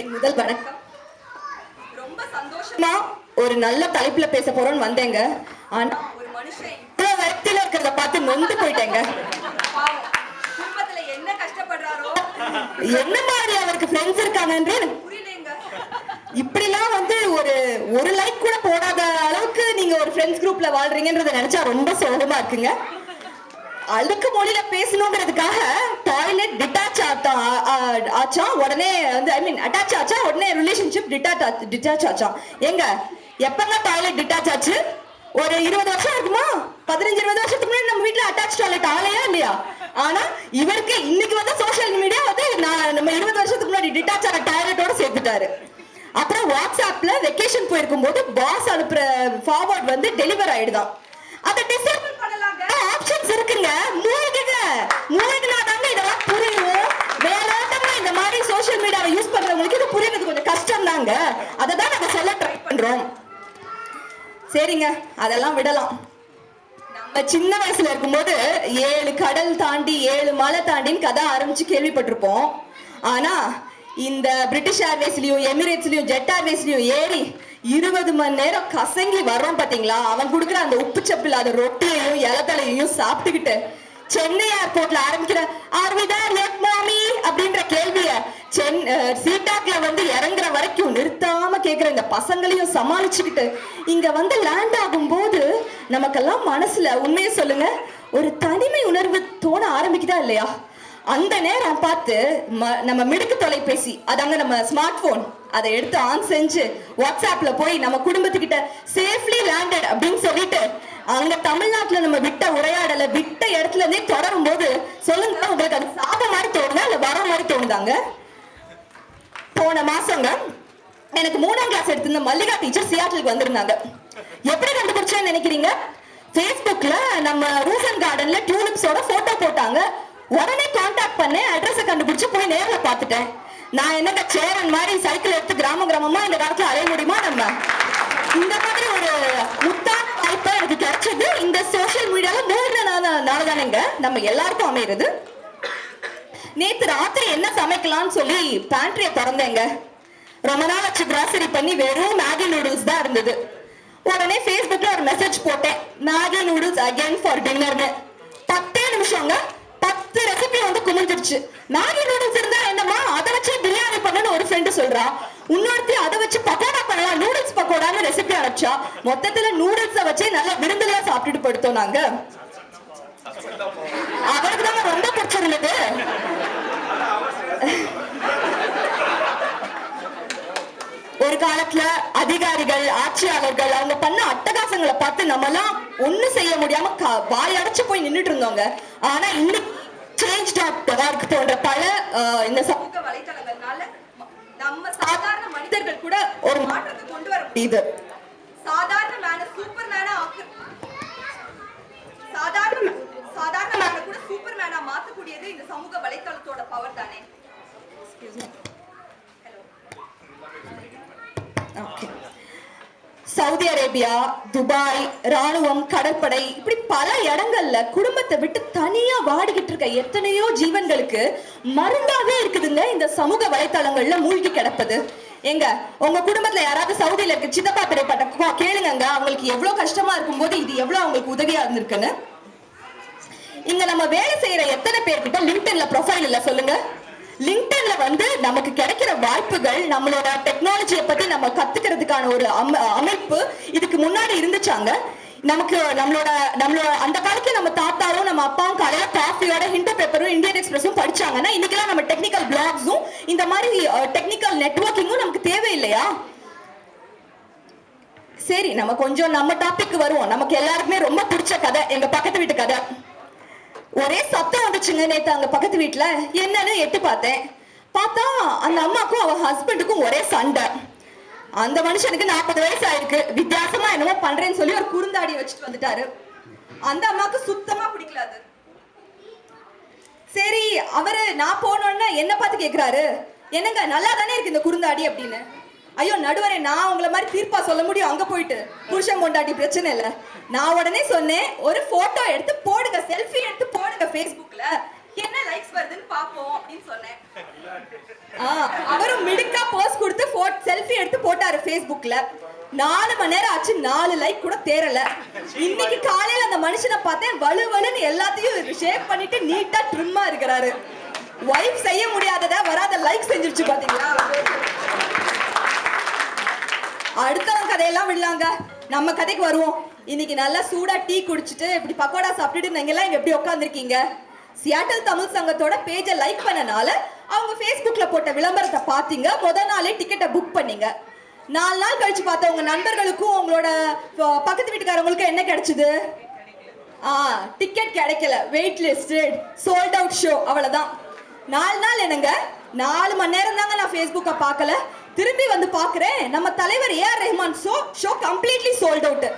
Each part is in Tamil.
என் முதல் வணக்கம். ரொம்ப சந்தோஷமா. ஒரு நல்ல தலைப்புல பேச போறோம்னு வந்தேங்க. ஆனா ஒரு மனுஷன். இவ்வளவு இருக்கிறத பார்த்து நொந்து போயிட்டேங்க. என்ன கஷ்டப்படுறாரோ? என்ன மாதிரி அவருக்கு ஃப்ரெண்ட்ஸ் இருக்காங்கன்றே எனக்கு புரியலங்க. இப்படிலாம் வந்து ஒரு ஒரு லைக் கூட போடாத அளவுக்கு நீங்க ஒரு ஃப்ரெண்ட்ஸ் குரூப்ல வாழ்றீங்கன்றத நினைச்சா ரொம்ப சோகமா இருக்குங்க. அழுக்கு மொழியில பேசணுங்கிறதுக்காக டாய்லெட் டிட்டாச் ஆச்சா உடனே வந்து ஐ மீன் அட்டாச் ஆச்சா உடனே ரிலேஷன்ஷிப் டிட்டாச் டிட்டாச் ஆச்சாம் எங்க எப்பங்க டாய்லெட் டிட்டாச் ஆச்சு? ஒரு இருபது வருஷம் இருக்குமா? பதினஞ்சு இருபது வருஷத்துக்கு முன்னாடி நம்ம வீட்டுல அட்டாச் டாய்லெட் ஆலையா இல்லையா? ஆனா இவருக்கு இன்னைக்கு வந்து சோஷியல் மீடியா வந்து நான் நம்ம இருபது வருஷத்துக்கு முன்னாடி டிட்டாச் ஆன டாய்லெட்டோட சேர்த்துட்டாரு. அப்புறம் வாட்ஸ்அப்ல வெக்கேஷன் போயிருக்கும் போது பாஸ் அனுப்புற ஃபார்வர்ட் வந்து டெலிவர் ஆயிடுதான். அதை டிசேபிள் ஆப்ஷன்ஸ் இருக்குங்க. மூழ்குங்க. மூழ்கினா தாங்க இதெல்லாம் புரியும். வேலாட்டமா இந்த மாதிரி சோஷியல் மீடியாவை யூஸ் பண்றவங்களுக்கு இது புரியுறது கொஞ்சம் கஷ்டம் தாங்க அதை தான் நாங்க சொல்ல ட்ரை பண்றோம். சரிங்க. அதெல்லாம் விடலாம். நம்ம சின்ன வயசுல இருக்கும்போது ஏழு கடல் தாண்டி ஏழு மலை தாண்டின்னு கதை ஆரம்பிச்சு கேள்விப்பட்டிருப்போம். ஆனா இந்த பிரிட்டிஷ் ஏர்வேஸ்லயும் எமிரேட்ஸ்லயும் ஜெட் ஏர்வேஸ்லயும் ஏறி இருபது மணி நேரம் கசங்கி வர்றோம் பாத்தீங்களா? அவன் கொடுக்குற அந்த உப்பு சப்பில் இல்லாத ரொட்டியையும் இலத்தலையையும் சாப்பிட்டுக்கிட்டு சென்னை ஏர்போர்ட்ல ஆரம்பிக்கிற ஆர்விதார் எக் மாமி அப்படின்ற கேள்விய சென் சீட்டாக்ல வந்து இறங்குற வரைக்கும் நிறுத்தாம கேக்குற இந்த பசங்களையும் சமாளிச்சுக்கிட்டு இங்க வந்து லேண்ட் ஆகும்போது நமக்கெல்லாம் மனசுல உண்மையை சொல்லுங்க ஒரு தனிமை உணர்வு தோண ஆரம்பிக்குதா இல்லையா? அந்த நேரம் பார்த்து ம- நம்ம மிடுக்கு தொலைபேசி அதாங்க நம்ம ஸ்மார்ட் போன் அதை எடுத்து ஆன் செஞ்சு வாட்ஸ்அப்ல போய் நம்ம குடும்பத்துக்கிட்ட சேஃப்லி லேண்டட் அப்படின்னு சொல்லிட்டு அங்க தமிழ்நாட்டுல நம்ம விட்ட உரையாடலை விட்ட இடத்துல இருந்தே தொடரும் போது சொல்லுங்க உங்களுக்கு அது சாப மாதிரி தோணுதா இல்ல வர மாதிரி தோணுதாங்க? போன மாசங்க எனக்கு மூணாம் கிளாஸ் எடுத்திருந்த மல்லிகா டீச்சர் சியாட்டலுக்கு வந்திருந்தாங்க. எப்படி கண்டுபிடிச்சேன்னு நினைக்கிறீங்க? ஃபேஸ்புக்ல நம்ம ரூசன் கார்டன்ல டியூலிப்ஸோட போட்டோ போட்டாங்க. உடனே காண்டாக்ட் பண்ணேன் அட்ரஸை கண்டுபிடிச்சு போய் நேர்ல பார்த்துட்டேன். நான் என்னங்க சேரன் மாதிரி சைக்கிள் எடுத்து கிராம கிராமமா இந்த காலத்துல அலைய முடியுமா நம்ம? இந்த மாதிரி ஒரு முத்தான வாய்ப்பு எனக்கு கிடைச்சது. இந்த சோஷியல் மீடியால மூணு தானேங்க. நம்ம எல்லாருக்கும் அமையிறது. நேத்து ராத்திரி என்ன சமைக்கலாம்னு சொல்லி பேண்ட்ரிய திறந்தேங்க. ரொம்ப நாள் வச்சு கிராசரி பண்ணி வெறும் மேகி நூடுல்ஸ் தான் இருந்தது. உடனே Facebookல ஒரு மெசேஜ் போட்டேன். மேகி நூடுல்ஸ் அகைன் ஃபார் டின்னர்னு பத்தே நிமிஷங்க பத்து ரெசிபி வந்து குமிஞ்சிருச்சு மேகி நூடுல்ஸ் இருந்தா என்னமா அதை வச்சு பிரியாணி பண்ணணும்னு ஒரு ஃப்ரெண்டு சொல்றா. இன்னொருத்தி அதை வச்சு பக்கோடா பண்ணலாம். நூடுல்ஸ் பக்கோடான்னு ரெசிபி அனுப்பிச்சா. மொத்தத்துல நூடுல்ஸை வச்சு நல்லா விருந்துல சாப்பிட்டுட்டு படுத்தோம் நாங்க. அவருக்கு தான் ரொம்ப பிடிச்சிருந்தது. ஒரு காலத்துல அதிகாரிகள் ஆட்சியாளர்கள் அவங்க பண்ண அட்டகாசங்களை பார்த்து நம்மலாம் ஒண்ணு செய்ய முடியாம வாய் அடைச்சு போய் நின்றுட்டு இருந்தோங்க ஆனா இன்னைக்கு சேஞ்ச் டாட் ஒர்க் போன்ற பல இந்த சமூக வலைதளங்கள்னால வலைத்தளங்கள்னால நம்ம சாதாரண மனிதர்கள் கூட ஒரு மாற்றத்தை கொண்டு வர முடியுது இது சாதாரண மேன சூப்பர் மேனா ஆக்கு சாதாரண ma- சாதாரண மேன கூட சூப்பர் மேனா மாத்தக்கூடியது இந்த சமூக வலைத்தளத்தோட பவர் தானே ஓகே சவுதி அரேபியா துபாய் ராணுவம் கடற்படை இப்படி பல இடங்கள்ல குடும்பத்தை விட்டு தனியா வாடிக்கிட்டு இருக்க எத்தனையோ ஜீவன்களுக்கு மருந்தாவே இருக்குதுங்க இந்த சமூக வலைத்தளங்கள்ல மூழ்கி கிடப்பது. எங்க உங்க குடும்பத்துல யாராவது சவுதியில இருக்க சித்தப்பா பெரியப்பட்ட கேளுங்க அவங்களுக்கு எவ்வளவு கஷ்டமா இருக்கும்போது இது எவ்வளவு அவங்களுக்கு உதவியா இருந்திருக்குன்னு. இங்க நம்ம வேலை செய்யற எத்தனை பேர்கிட்ட லிங்க்டின்ல ப்ரொஃபைல் இல்ல சொல்லுங்க. லிங்க்டன்ல வந்து நமக்கு கிடைக்கிற வாய்ப்புகள் நம்மளோட டெக்னாலஜியை பத்தி நம்ம கத்துக்கிறதுக்கான ஒரு அமைப்பு இதுக்கு முன்னாடி இருந்துச்சாங்க. நமக்கு நம்மளோட நம்மளோட அந்த காலத்துல நம்ம தாத்தாவும் நம்ம அப்பாவும் காலையில காஃபியோட ஹிண்டர் பேப்பரும் இந்தியன் எக்ஸ்பிரஸும் படிச்சாங்கன்னா இன்னைக்கெல்லாம் நம்ம டெக்னிக்கல் பிளாக்ஸும் இந்த மாதிரி டெக்னிக்கல் நெட்வொர்க்கிங்கும் நமக்கு தேவையில்லையா? சரி நம்ம கொஞ்சம் நம்ம டாபிக் வருவோம். நமக்கு எல்லாருக்குமே ரொம்ப பிடிச்ச கதை எங்க பக்கத்து வீட்டு கதை. ஒரே சத்தம் வந்துச்சுங்க நேத்து அங்க பக்கத்து வீட்ல? என்னன்னு எட்டு பார்த்தேன். பார்த்தா அந்த அம்மாக்கும் அவ ஹஸ்பண்டுக்கும் ஒரே சண்டை. அந்த மனுஷனுக்கு நாற்பது வயசு ஆயிருக்கு. வித்தியாசமா என்னமோ பண்றேன்னு சொல்லி ஒரு குறுந்தாடி வச்சுட்டு வந்துட்டாரு. அந்த அம்மாக்கு சுத்தமா பிடிக்கல அது. சரி அவரு நான் போனோன்னா என்ன பார்த்து கேக்குறாரு. என்னங்க நல்லா தானே இருக்கு இந்த குறுந்தாடி அப்படின்னு. ஐயோ நடுவரே நான் உங்களை மாதிரி தீர்ப்பா சொல்ல முடியும்? அங்க போயிட்டு. புருஷன் பொண்டாட்டி பிரச்சனை இல்ல. நான் உடனே சொன்னேன் ஒரு போட்டோ எடுத்து போடுங்க செல்ஃபி எடுத்து போடுங்க Facebookல. என்ன லைக்ஸ் வருதுன்னு பாப்போம் அப்படின்னு சொன்னேன். ஆ, அவரும் மிடுக்கா போஸ்ட் கொடுத்து செல்ஃபி எடுத்து போட்டாரு Facebookல. நாலு மணி நேரம் ஆச்சு நாலு லைக் கூட தேரல இன்னைக்கு காலையில அந்த மனுஷனை பார்த்தேன் வலு வலுன்னு எல்லாத்தையும் ஷேப் பண்ணிட்டு நீட்டா ட்ரிம்மா இருக்கிறாரு. ஒய்ஃப் செய்ய முடியாததை வராத லைக் செஞ்சிருச்சு பாத்தீங்களா? அடுத்தவங்க கதையெல்லாம் விடலாங்க. நம்ம கதைக்கு வருவோம். இன்னைக்கு நல்லா சூடா டீ குடிச்சிட்டு இப்படி பக்கோடா சாப்பிட்டுட்டு நீங்க எல்லாம் இங்க எப்படி உட்காந்துருக்கீங்க சியாட்டல் தமிழ் சங்கத்தோட பேஜை லைக் பண்ணனால அவங்க ஃபேஸ்புக்கில் போட்ட விளம்பரத்தை பார்த்தீங்க. முத நாளே டிக்கெட்டை புக் பண்ணீங்க. நாலு நாள் கழிச்சு பார்த்த உங்க நண்பர்களுக்கும் உங்களோட பக்கத்து வீட்டுக்காரவங்களுக்கும் என்ன கிடைச்சது? ஆ டிக்கெட் கிடைக்கல. Wait listed sold out show அவ்வளோதான் நாலு நாள் என்னங்க? நாலு மணி நேரம் தாங்க நான் ஃபேஸ்புக்கை பார்க்கல. திரும்பி வந்து பார்க்குறேன். நம்ம தலைவர் A R Rahman show show completely sold out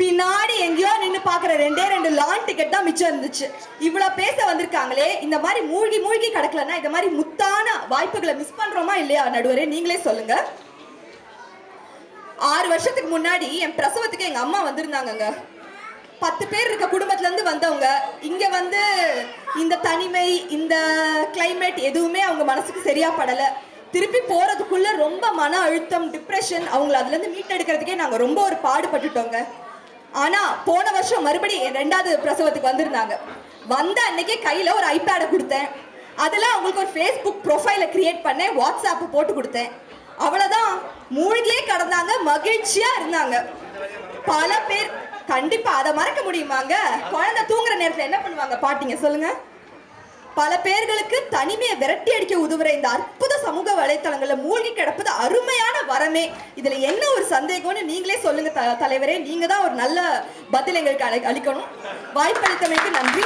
பின்னாடி எங்கேயோ நின்று பார்க்குற ரெண்டே ரெண்டு லான் டிக்கெட் தான் மிச்சம் இருந்துச்சு. இவ்வளோ பேச வந்திருக்காங்களே இந்த மாதிரி மூழ்கி மூழ்கி கிடக்கலன்னா இந்த மாதிரி முத்தான வாய்ப்புகளை மிஸ் பண்ணுறோமா இல்லையா நடுவரே? நீங்களே சொல்லுங்க. ஆறு வருஷத்துக்கு முன்னாடி என் பிரசவத்துக்கு எங்கள் அம்மா வந்திருந்தாங்கங்க. பத்து பேர் இருக்க குடும்பத்துலேருந்து வந்தவங்க. இங்கே வந்து இந்த தனிமை இந்த கிளைமேட் எதுவுமே அவங்க மனசுக்கு சரியா படலை. திருப்பி போறதுக்குள்ள ரொம்ப மன அழுத்தம் டிப்ரெஷன் அவங்கள அதுல இருந்து மீட்டெடுக்கிறதுக்கே நாங்க ரொம்ப ஒரு பாடுபட்டுட்டோங்க. ஆனா போன வருஷம் மறுபடியும் ரெண்டாவது பிரசவத்துக்கு வந்திருந்தாங்க. வந்த அன்னைக்கே கையில ஒரு ஐபேடை கொடுத்தேன். அதில் அவங்களுக்கு ஒரு ஃபேஸ்புக் ப்ரொஃபைலை கிரியேட் பண்ணேன் வாட்ஸ்அப்பு போட்டு கொடுத்தேன். அவ்வளவுதான். மூழ்கியே கடந்தாங்க மகிழ்ச்சியா இருந்தாங்க. பல பேர் கண்டிப்பா அதை மறக்க முடியுமாங்க? குழந்தை தூங்குற நேரத்துல என்ன பண்ணுவாங்க? பாட்டிங்க சொல்லுங்க. பல பேர்களுக்கு தனிமையை விரட்டி அடிக்க உதவுற இந்த அற்புத சமூக வலைத்தளங்களில் மூழ்கி கிடப்பது அருமையான வரமே. இதுல என்ன ஒரு சந்தேகம்னு நீங்களே சொல்லுங்க த- தலைவரே. நீங்க தான் ஒரு நல்ல பதில் எங்களுக்கு அளிக்கணும். வாய்ப்பளித்தமைக்கு நன்றி.